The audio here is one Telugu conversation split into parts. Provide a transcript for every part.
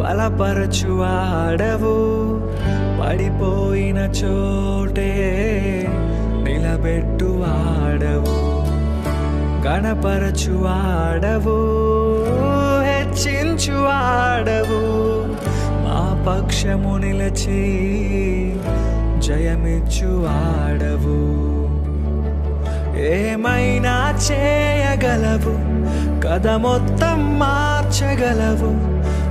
బలపరచువాడవు. పడిపోయిన చోటే నిలబెట్టువాడవు. గణపరచువాడవు. హెచ్చించువాడవు. మా పక్షము నిలచి జయమిచ్చువాడవు. ఏమైనా చేయగలవు? కథ మొత్తం మార్చగలవు.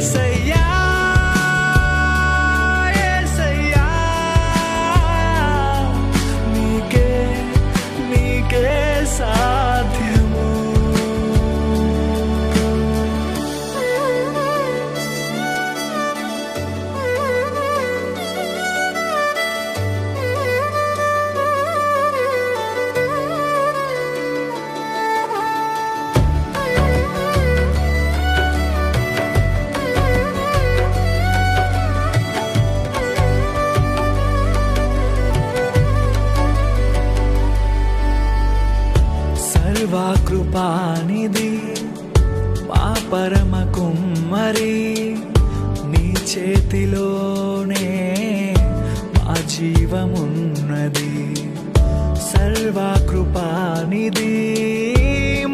say yeah. కృపానిది మా పరమ కుమ్మరి నీ చేతిలోనే మా జీవమున్నది. సర్వాకృపానిది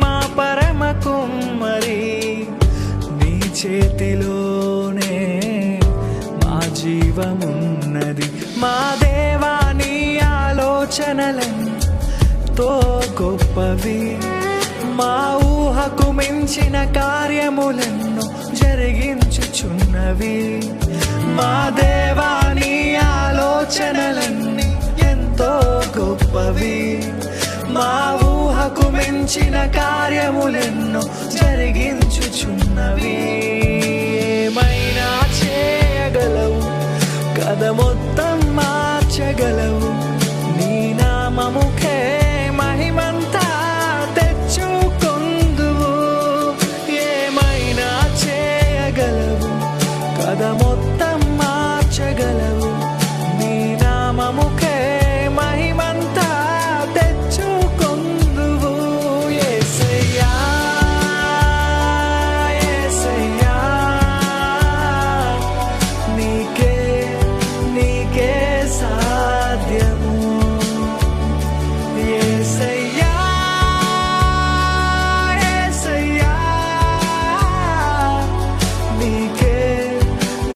మా పరమ కుమ్మరి నీ చేతిలోనే మా జీవమున్నది. మా దేవా నీ ఆలోచనలన్నీ తో గొప్పవి. మా ఊహకు మించిన కార్యములను జరిగించుచున్నవి. మా దేవాని ఆలోచనలన్నీ ఎంతో గొప్పవి. మా ఊహకు మించిన కార్యములను జరిగించుచున్నవి.